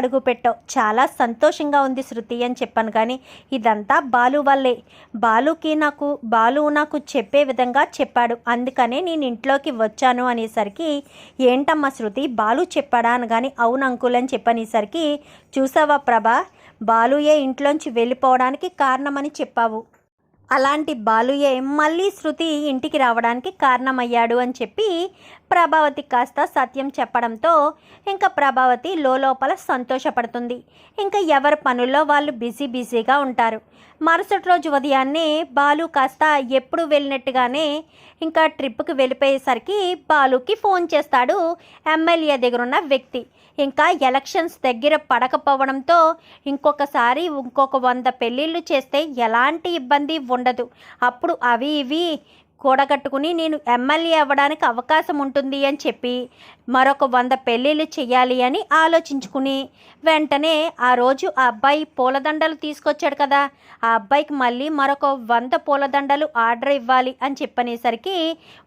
అడుగు పెట్టావు. చాలా సంతోషంగా ఉంది శృతి అని చెప్పాను కానీ ఇదంతా బాలు వల్లే. బాలుకి నాకు బాలు నాకు చెప్పే విధంగా చెప్పాడు. అందుకనే నేను ఇంట్లోకి వచ్చాను అనేసరికి ఏంటమ్మా శృతి బాలు చెప్పాడా? అనగాని అవును అంకుల్ అని చెప్పనేసరికి చూసావా ప్రభా బాలుయే ఇంట్లోంచి వెళ్ళిపోవడానికి కారణమని చెప్పావు. అలాంటి బాలుయే మళ్ళీ శృతి ఇంటికి రావడానికి కారణమయ్యాడు అని చెప్పి ప్రభావతి కాస్త సత్యం చెప్పడంతో ఇంకా ప్రభావతి లోపల సంతోషపడుతుంది. ఇంకా ఎవరి పనుల్లో వాళ్ళు బిజీ బిజీగా ఉంటారు. మరుసటి రోజు ఉదయాన్నే బాలు కాస్త ఎప్పుడు వెళ్ళినట్టుగానే ఇంకా ట్రిప్కి వెళ్ళిపోయేసరికి బాలుకి ఫోన్ చేస్తాడు ఎమ్మెల్యే దగ్గర ఉన్న వ్యక్తి. ఇంకా ఎలక్షన్స్ దగ్గర పడకపోవడంతో ఇంకొకసారి ఇంకొక వంద పెళ్ళిళ్ళు చేస్తే ఎలాంటి ఇబ్బంది ఉండదు. అప్పుడు అవి ఇవి కూడగట్టుకుని నేను ఎమ్మెల్యే అవ్వడానికి అవకాశం ఉంటుంది అని చెప్పి మరొక వంద పెళ్ళిళ్ళు చేయాలి అని ఆలోచించుకుని వెంటనే ఆ రోజు ఆ అబ్బాయి పూలదండలు తీసుకొచ్చాడు కదా. ఆ అబ్బాయికి మళ్ళీ మరొక వంద పూలదండలు ఆర్డర్ ఇవ్వాలి అని చెప్పనేసరికి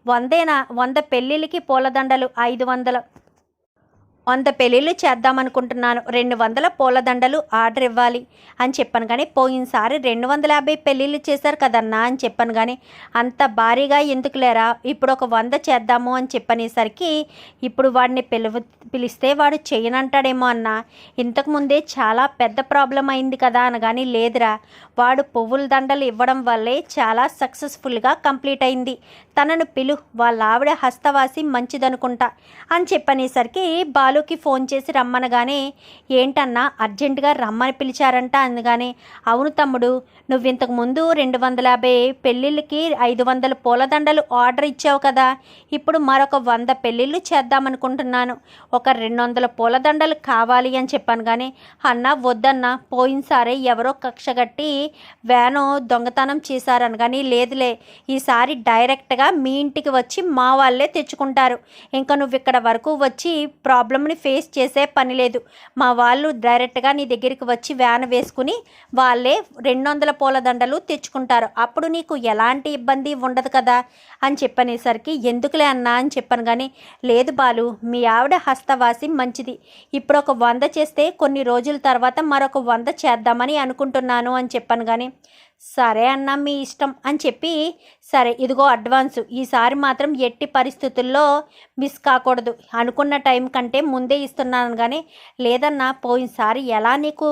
వందేనా వంద పెళ్ళిళ్ళకి పూలదండలు ఐదు వందలు. వంద పెళ్ళిళ్ళు చేద్దామనుకుంటున్నాను. రెండు వందల పూలదండలు ఆర్డర్ ఇవ్వాలి అని చెప్పాను కానీ పోయినసారి రెండు వందల యాభై పెళ్ళిళ్ళు చేశారు కదన్నా అని చెప్పాను కానీ అంత భారీగా ఎందుకు లేరా? ఇప్పుడు ఒక వంద చేద్దాము అని చెప్పనేసరికి ఇప్పుడు వాడిని పిలువ పిలిస్తే వాడు చేయనంటాడేమో అన్న. ఇంతకుముందే చాలా పెద్ద ప్రాబ్లం అయింది కదా అనగాని లేదురా. వాడు పువ్వుల దండలు ఇవ్వడం వల్లే చాలా సక్సెస్ఫుల్గా కంప్లీట్ అయింది. తనను పిలు వాళ్ళ ఆవిడ హస్తవాసి మంచిదనుకుంటా అని చెప్పనేసరికి బాలుకి ఫోన్ చేసి రమ్మనగానే ఏంటన్నా అర్జెంటుగా రమ్మని పిలిచారంట అనగానే అవును తమ్ముడు నువ్వు ఇంతకు ముందు రెండు వందల యాభై పెళ్ళిళ్ళకి ఐదు వందల పూలదండలు ఆర్డర్ ఇచ్చావు కదా ఇప్పుడు మరొక వంద పెళ్ళిళ్ళు చేద్దామనుకుంటున్నాను. ఒక రెండు వందల పూలదండలు కావాలి అని చెప్పాను కానీ అన్న వద్దన్న పోయినసారి ఎవరో కక్షగట్టి వ్యాను దొంగతనం చేశారని కానీ లేదులే ఈసారి డైరెక్ట్గా మీ ఇంటికి వచ్చి మా వాళ్ళే తెచ్చుకుంటారు. ఇంకా నువ్వు ఇక్కడ వరకు వచ్చి ప్రాబ్లమ్ని ఫేస్ చేసే పని లేదు. మా వాళ్ళు డైరెక్ట్గా నీ దగ్గరికి వచ్చి వ్యాన్ వేసుకుని వాళ్ళే రెండు వందల పూలదండలు తెచ్చుకుంటారు. అప్పుడు నీకు ఎలాంటి ఇబ్బంది ఉండదు కదా? అని చెప్పనేసరికి ఎందుకులే అన్నా? అని చెప్పాను కానీ లేదు బాలు మీ ఆవిడ హస్తవాసి మంచిది. ఇప్పుడు ఒక వంద చేస్తే కొన్ని రోజుల తర్వాత మరొక వంద చేద్దామని అనుకుంటున్నాను అని చెప్పాను కానీ సరే అన్న మీ ఇష్టం అని చెప్పి సరే ఇదిగో అడ్వాన్స్ ఈసారి మాత్రం ఎట్టి పరిస్థితుల్లో మిస్ కాకూడదు. అనుకున్న టైం కంటే ముందే ఇస్తున్నాను కానీ లేదన్నా పోయినసారి ఎలా నీకు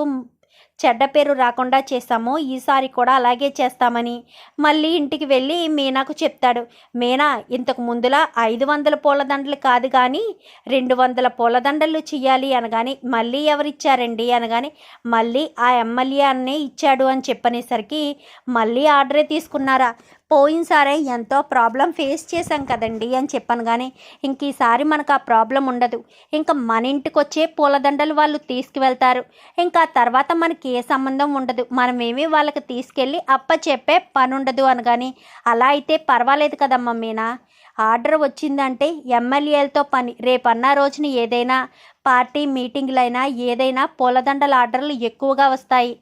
చెడ్డ పేరు రాకుండా చేశామో ఈసారి కూడా అలాగే చేస్తామని. మళ్ళీ ఇంటికి వెళ్ళి మీనాకు చెప్తాడు మీనా ఇంతకు ముందులా ఐదు వందల పూలదండలు కాదు కానీ రెండు వందల పూలదండలు చెయ్యాలి అనగాని మళ్ళీ ఎవరిచ్చారండి అనగాని మళ్ళీ ఆ ఎమ్మెల్యే అన్నే ఇచ్చాడు అని చెప్పనేసరికి మళ్ళీ ఆర్డరే తీసుకున్నారా. పోయినసారే ఎంతో ప్రాబ్లం ఫేస్ చేశాం కదండి అని చెప్పాను కానీ ఇంక ఈసారి మనకు ఆ ప్రాబ్లం ఉండదు. ఇంకా మన ఇంటికి వచ్చే పూలదండలు వాళ్ళు తీసుకువెళ్తారు. ఇంకా తర్వాత మనకి ఏ సంబంధం ఉండదు. మనమేమీ వాళ్ళకి తీసుకెళ్ళి అప్ప చెప్పే పని ఉండదు అనగాని అలా అయితే పర్వాలేదు కదమ్మా మీనా. ఆర్డర్ వచ్చిందంటే ఎమ్మెల్యేలతో పని. రేపన్న రోజున ఏదైనా పార్టీ మీటింగ్లైనా ఏదైనా పూలదండల ఆర్డర్లు ఎక్కువగా వస్తాయి.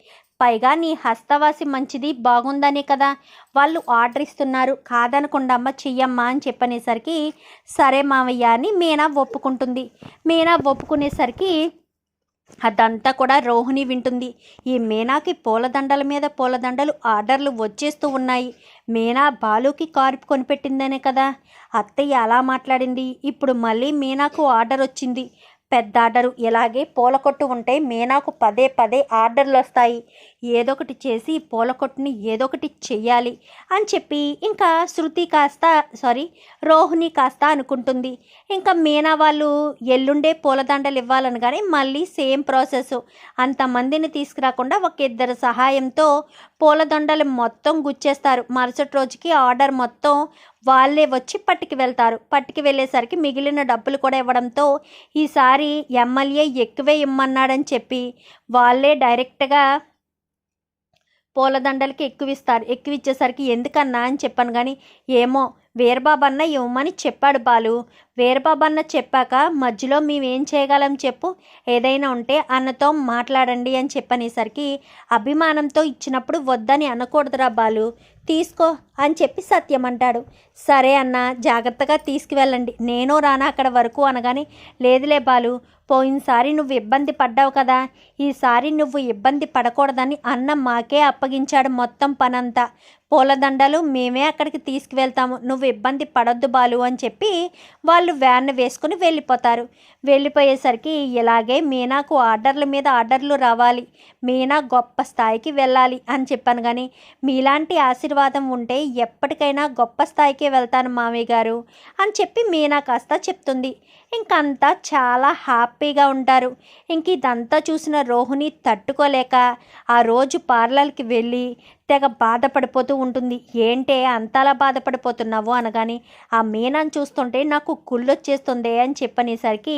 పైగా నీ హస్తవాసి మంచిది బాగుందనే కదా. వాళ్ళు ఆర్డర్ ఇస్తున్నారు. కాదనకుండా అమ్మ చెయ్యమ్మా అని చెప్పనేసరికి సరే మావయ్య అని మీనా ఒప్పుకుంటుంది. మీనా ఒప్పుకునేసరికి అదంతా కూడా రోహిణి వింటుంది. ఈ మీనాకి పూలదండల మీద పూలదండలు ఆర్డర్లు వచ్చేస్తూ ఉన్నాయి. మీనా బాలుకి కారు కొనిపెట్టిందనే కదా. అత్తయ్య అలా మాట్లాడింది. ఇప్పుడు మళ్ళీ మీనాకు ఆర్డర్ వచ్చింది పెద్ద ఆర్డరు ఇలాగే పూల కొట్టు ఉంటే మీనాకు పదే పదే ఆర్డర్లు వస్తాయి ఏదో ఒకటి చేసి పూల కొట్టుని ఏదో ఒకటి చెయ్యాలి అని చెప్పి ఇంకా శృతి కాస్త సారీ రోహిణి కాస్త అనుకుంటుంది. ఇంకా మీనా వాళ్ళు ఎల్లుండే పూలదండలు ఇవ్వాలని కానీ మళ్ళీ సేమ్ ప్రాసెస్. అంతమందిని తీసుకురాకుండా ఒక ఇద్దరు సహాయంతో పూలదండలు మొత్తం గుచ్చేస్తారు. మరుసటి రోజుకి ఆర్డర్ మొత్తం వాళ్ళే వచ్చి పట్టుకు వెళ్తారు. పట్టుకు వెళ్ళేసరికి మిగిలిన డబ్బులు కూడా ఇవ్వడంతో ఈసారి ఎమ్మెల్యే ఎక్కువే ఇమ్మన్నాడని చెప్పి వాళ్ళే డైరెక్ట్గా పూలదండలకి ఎక్కువ ఇస్తారు ఎక్కువ ఇచ్చేసరికి ఎందుకన్నా అని చెప్పాను కానీ ఏమో వీరబాబన్న ఇవ్వమని చెప్పాడు బాలు. వీరబాబన్న చెప్పాక మధ్యలో మేమేం చేయగలం చెప్పు ఏదైనా ఉంటే అన్నతో మాట్లాడండి అని చెప్పనేసరికి అభిమానంతో ఇచ్చినప్పుడు వద్దని అనకూడదురా బాలు తీసుకో అని చెప్పి సత్యం అంటాడు. సరే అన్న జాగ్రత్తగా తీసుకువెళ్ళండి. నేను రానా అక్కడ వరకు అనగానే లేదులే బాలు పోయినసారి నువ్వు ఇబ్బంది పడ్డావు కదా. ఈసారి నువ్వు ఇబ్బంది పడకూడదని అన్న మాకే అప్పగించాడు మొత్తం పనంతా. పూలదండలు మేమే అక్కడికి తీసుకువెళ్తాము. నువ్వు ఇబ్బంది పడొద్దు బాలు అని చెప్పి వాళ్ళు వ్యాన్ వేసుకుని వెళ్ళిపోతారు. వెళ్ళిపోయేసరికి ఇలాగే మీనాకు ఆర్డర్ల మీద ఆర్డర్లు రావాలి. మీనా గొప్ప స్థాయికి వెళ్ళాలి అని చెప్పాను కానీ మీలాంటి ఆశీర్వాదం ఉంటే ఎప్పటికైనా గొప్ప స్థాయికి వెళ్తాను మామయ్య గారు అని చెప్పి మీనా కాస్త చెప్తుంది. ఇంకంతా చాలా హ్యాపీగా ఉంటారు. ఇంక ఇదంతా చూసిన రోహిణి తట్టుకోలేక ఆ రోజు పార్లర్కి వెళ్ళి తెగ బాధపడిపోతూ ఉంటుంది. ఏంటే అంతలా బాధపడిపోతున్నావు అనగాని ఆ మీనాన్ని చూస్తుంటే నాకు కుళ్ళు వచ్చేస్తుంది అని చెప్పనేసరికి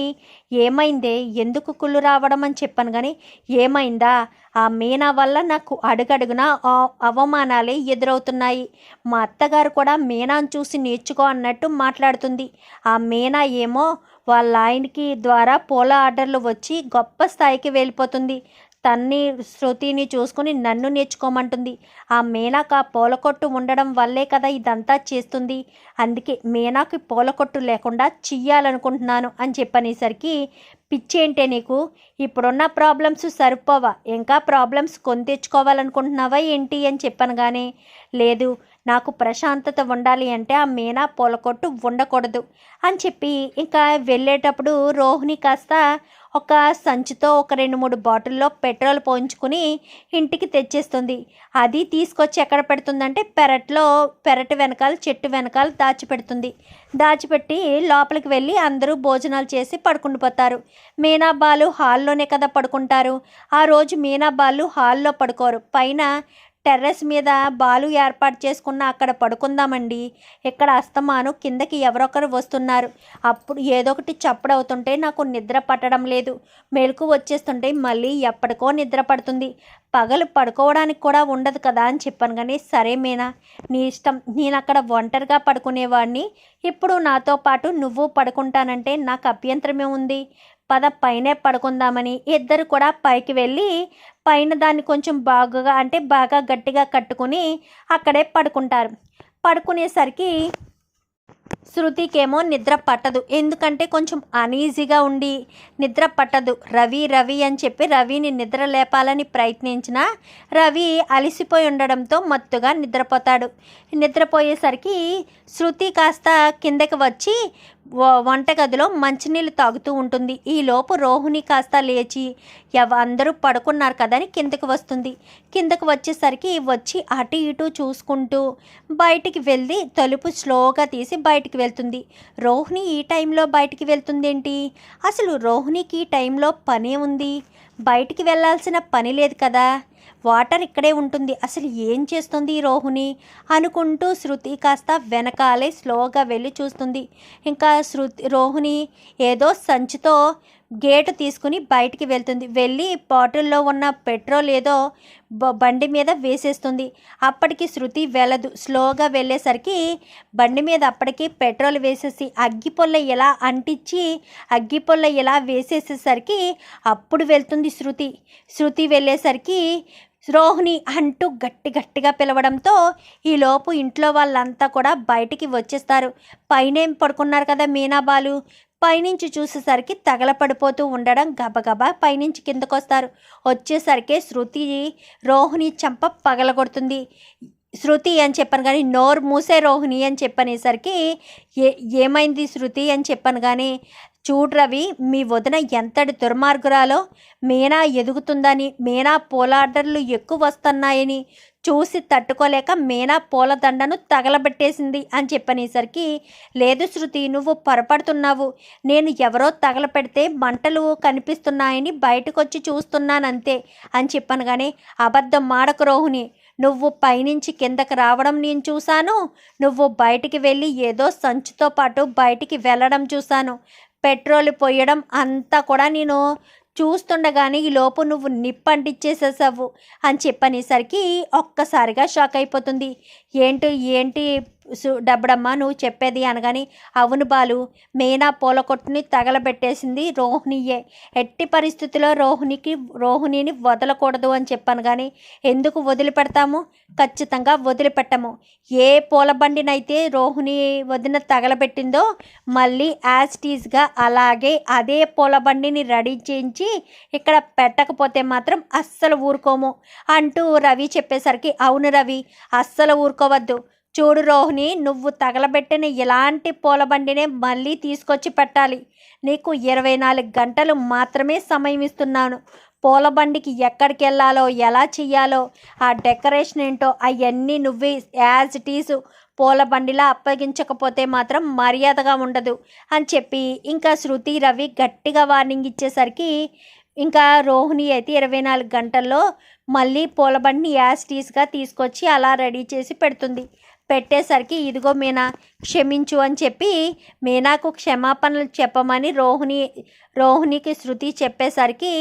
ఏమైందే? ఎందుకు కుళ్ళు రావడం అని చెప్పాను కానీ ఏమైందా? ఆ మీనా వల్ల నాకు అడుగడుగున అవమానాలే ఎదురవుతున్నాయి. మా అత్తగారు కూడా మీనాను చూసి నేర్చుకో అన్నట్టు మాట్లాడుతుంది. ఆ మీనా ఏమో వాళ్ళ ఆయనకి ద్వారా పూల ఆర్డర్లు వచ్చి గొప్ప స్థాయికి వెళ్ళిపోతుంది. తన్ని శృతిని చూసుకుని నన్ను నేర్చుకోమంటుంది. ఆ మీనాకు ఆ పూలకొట్టు ఉండడం వల్లే కదా ఇదంతా చేస్తుంది. అందుకే మీనాకి పూలకొట్టు లేకుండా చెయ్యాలనుకుంటున్నాను అని చెప్పనేసరికి పిచ్చేంటే నీకు? ఇప్పుడున్న ప్రాబ్లమ్స్ సరిపోవా? ఇంకా ప్రాబ్లమ్స్ కొని తెచ్చుకోవాలనుకుంటున్నావా ఏంటి అని చెప్పాను కానీ లేదు నాకు ప్రశాంతత ఉండాలి అంటే ఆ మీనా పూలకొట్టు ఉండకూడదు అని చెప్పి ఇంకా వెళ్ళేటప్పుడు రోహిణి కాస్త ఒక సంచితో ఒక రెండు మూడు బాటిల్లో పెట్రోల్ పోయించుకుని ఇంటికి తెచ్చేస్తుంది. అది తీసుకొచ్చి ఎక్కడ పెడుతుందంటే పెరట్లో పెరటి వెనకాల చెట్టు వెనకాల దాచిపెడుతుంది. దాచిపెట్టి లోపలికి వెళ్ళి అందరూ భోజనాలు చేసి పడుకుండిపోతారు మీనాబాలు హాల్లోనే కదా పడుకుంటారు. ఆ రోజు మీనాబాలు హాల్లో పడుకోరు. పైన టెర్రస్ మీద బాలు ఏర్పాటు చేసుకున్న అక్కడ పడుకుందామండి. ఇక్కడ అస్తమాను కిందకి ఎవరొకరు వస్తున్నారు. అప్పుడు ఏదో ఒకటి చప్పుడవుతుంటే నాకు నిద్ర పట్టడం లేదు. మెలకు వచ్చేస్తుంటే మళ్ళీ ఎప్పటికో నిద్ర పడుతుంది. పగలు పడుకోవడానికి కూడా ఉండదు కదా అని చెప్పాను కానీ సరే మీనా నీ ఇష్టం. నేను అక్కడ ఒంటరిగా పడుకునేవాడిని. ఇప్పుడు నాతో పాటు నువ్వు పడుకుంటానంటే నాకు అభ్యంతరమే ఉంది. పద పైనే పడుకుందామని ఇద్దరు కూడా పైకి వెళ్ళి పైన దాన్ని కొంచెం బాగా అంటే బాగా గట్టిగా కట్టుకుని అక్కడే పడుకుంటారు. పడుకునేసరికి శృతికేమో నిద్ర పట్టదు. ఎందుకంటే కొంచెం అనీజీగా ఉండి నిద్ర పట్టదు. రవి రవి అని చెప్పి రవిని నిద్ర లేపాలని ప్రయత్నించిన రవి అలసిపోయి ఉండడంతో మత్తుగా నిద్రపోతాడు. నిద్రపోయేసరికి శృతి కాస్త కిందకి వచ్చి వంటగదిలో మంచినీళ్ళు తాగుతూ ఉంటుంది. ఈలోపు రోహిణి కాస్త లేచి ఎవ అందరూ పడుకున్నారు కదని కిందకి వస్తుంది. కిందకు వచ్చేసరికి వచ్చి అటు ఇటు చూసుకుంటూ బయటికి వెళ్ళి తలుపు స్లోగా తీసి బయటికి వెళ్తుంది. రోహిణి ఈ టైంలో బయటికి వెళ్తుంది ఏంటి అసలు రోహిణికి ఈ టైంలో పనే ఉంది. బయటికి వెళ్ళాల్సిన పని లేదు కదా. వాటర్ ఇక్కడే ఉంటుంది. అసలు ఏం చేస్తుంది రోహుని అనుకుంటూ శృతి కాస్త వెనకాలే స్లోగా వెళ్ళి చూస్తుంది. ఇంకా శృతి రోహుణి ఏదో సంచితో గేటు తీసుకుని బయటికి వెళ్తుంది. వెళ్ళి బాటిల్లో ఉన్న పెట్రోల్ ఏదో బండి మీద వేసేస్తుంది. అప్పటికి శృతి వెళ్ళదు. స్లోగా వెళ్ళేసరికి బండి మీద అప్పటికి పెట్రోల్ వేసేసి అగ్గిపొల్ల ఎలా అంటించి అగ్గిపొల్ల ఎలా వేసేసేసరికి అప్పుడు వెళ్తుంది శృతి. శృతి వెళ్ళేసరికి రోహిణి అంటూ గట్టి గట్టిగా పిలవడంతో ఈలోపు ఇంట్లో వాళ్ళంతా కూడా బయటికి వచ్చేస్తారు. పైనేం పడుకున్నారు కదా మీనాబాలు పైనుంచి చూసేసరికి తగలపడిపోతూ ఉండడం గబగబా పైనుంచి కిందకొస్తారు. వచ్చేసరికి శృతి రోహిణి చంప పగలగొడుతుంది. శృతి అని చెప్పాను కానీ నోరు మూసే రోహిణి అని చెప్పనేసరికి ఏ ఏమైంది శృతి? అని చెప్పాను కానీ చూడు రవి మీ వదిన ఎంతటి దుర్మార్గురాలో? మీనా ఎదుగుతుందని మీనా పూలార్డర్లు ఎక్కువ వస్తున్నాయని చూసి తట్టుకోలేక మీనా పూలదండను తగలబెట్టేసింది అని చెప్పనేసరికి లేదు శృతి నువ్వు పొరపడుతున్నావు. నేను ఎవరో తగలపెడితే మంటలు కనిపిస్తున్నాయని బయటకొచ్చి చూస్తున్నానంతే అని చెప్పాను కానీ అబద్ధం మాడకు రోహిణి. నువ్వు పైనుంచి కిందకి రావడం నేను చూశాను. నువ్వు బయటికి వెళ్ళి ఏదో సంచితో పాటు బయటికి వెళ్ళడం చూశాను. పెట్రోల్ పోయడం అంతా కూడా నేను చూస్తుండగానే ఈ లోపు నువ్వు నిప్పంటిచ్చేసేసావు అని చెప్పనేసరికి ఒక్కసారిగా షాక్ అయిపోతుంది. ఏంటి ఏంటి డబ్బడమ్మ నువ్వు చెప్పేది అనగాని అవును బాలు మీనా పూల కొట్టుని తగలబెట్టేసింది రోహిణియే. ఎట్టి పరిస్థితిలో రోహిణికి రోహిణిని వదలకూడదు అని చెప్పాను కానీ ఎందుకు వదిలిపెడతాము? ఖచ్చితంగా వదిలిపెట్టము. ఏ పూల బండినైతే రోహిణి వదిన తగలబెట్టిందో మళ్ళీ యాజ్టీజ్గా అలాగే అదే పూల బండిని రెడీ చేయించి ఇక్కడ పెట్టకపోతే మాత్రం అస్సలు ఊరుకోము అంటూ రవి చెప్పేసరికి అవును రవి అస్సలు ఊరుకోవద్దు. చూడు రోహిణి నువ్వు తగలబెట్టిన ఇలాంటి పూలబండినే మళ్ళీ తీసుకొచ్చి పెట్టాలి. నీకు ఇరవై నాలుగు గంటలు మాత్రమే సమయం ఇస్తున్నాను. పూల బండికి ఎక్కడికి వెళ్ళాలో ఎలా చెయ్యాలో ఆ డెకరేషన్ ఏంటో అవన్నీ నువ్వే యాజ్ ఇట్ ఈస్ పూల బండిలా అప్పగించకపోతే మాత్రం మర్యాదగా ఉండదు అని చెప్పి ఇంకా శృతి రవి గట్టిగా వార్నింగ్ ఇచ్చేసరికి ఇంకా రోహిణి అయితే ఇరవై నాలుగు గంటల్లో మళ్ళీ పూలబండిని యాజ్ టీస్గా తీసుకొచ్చి అలా రెడీ చేసి పెడుతుంది. పెట్టేసరికి ఇదిగో మీనా క్షమించు అని చెప్పి మీనాకు క్షమాపణలు చెప్పమని రోహిణి రోహిణికి శృతి చెప్పేసరికి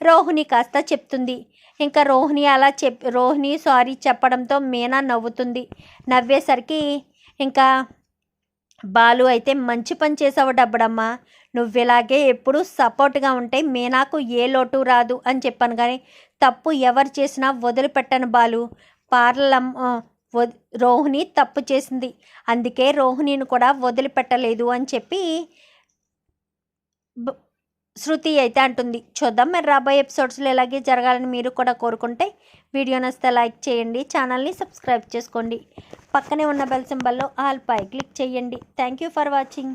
రోహిణి కాస్త చెప్తుంది. ఇంకా రోహిణి అలా చెప్ రోహిణి సారీ చెప్పడంతో మీనా నవ్వుతుంది. నవ్వేసరికి ఇంకా బాలు అయితే మంచి పని చేసావు డబ్బడమ్మా. నువ్వు ఇలాగే ఎప్పుడు సపోర్ట్గా ఉంటే మీనాకు ఏ లోటు రాదు అని చెప్పాను. కానీ తప్పు ఎవరు చేసినా వదిలిపెట్టను బాలు. పార్లం రోహిణి తప్పు చేసింది. అందుకే రోహిణిని కూడా వదిలిపెట్టలేదు అని చెప్పి శృతి అయితే అంటుంది. చూద్దాం మరి రాబోయే ఎపిసోడ్స్లో ఇలాగే జరగాలని మీరు కూడా కోరుకుంటే వీడియో నచ్చితే లైక్ చేయండి ఛానల్ని సబ్స్క్రైబ్ చేసుకోండి. పక్కనే ఉన్న బెల్ సింబల్లో ఆల్ పై క్లిక్ చేయండి. Thank you for watching.